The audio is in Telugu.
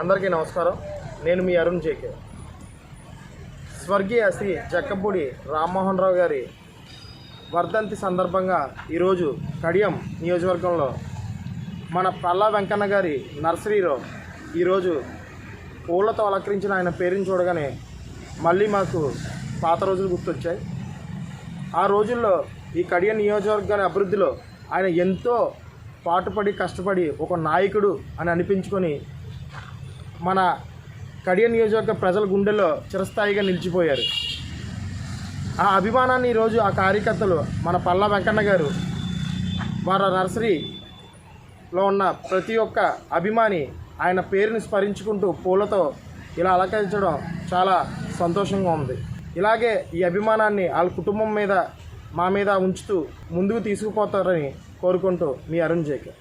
అందరికీ నమస్కారం. నేను మీ అరుణ్ జేకే. స్వర్గీయ శ్రీ జక్కపూడి రామ్మోహన్ రావు గారి వర్ధంతి సందర్భంగా ఈరోజు కడియం నియోజకవర్గంలో మన పల్లా వెంకన్న గారి నర్సరీలో ఈరోజు పూలతో అలంకరించిన ఆయన పేరుని చూడగానే మళ్ళీ మాకు పాత రోజులు గుర్తొచ్చాయి. ఆ రోజుల్లో ఈ కడియ నియోజకవర్గాన్ని అభివృద్ధిలో ఆయన ఎంతో పాటుపడి కష్టపడి ఒక నాయకుడు అని అనిపించుకొని మన కడియ నియోజకవర్గ ప్రజల గుండెల్లో చిరస్థాయిగా నిలిచిపోయారు. ఆ అభిమానాన్ని ఈరోజు ఆ కార్యకర్తలు మన పల్లా వెంకన్న గారు వారి నర్సరీలో ఉన్న ప్రతి ఒక్క అభిమాని ఆయన పేరుని స్మరించుకుంటూ పూలతో ఇలా అలంకరించడం చాలా సంతోషంగా ఉంది. ఇలాగే ఈ అభిమానాన్ని వాళ్ళ కుటుంబం మీద మా మీద ఉంచుతూ ముందుకు తీసుకుపోతారని కోరుకుంటూ మీ అరుణ్ జేకే.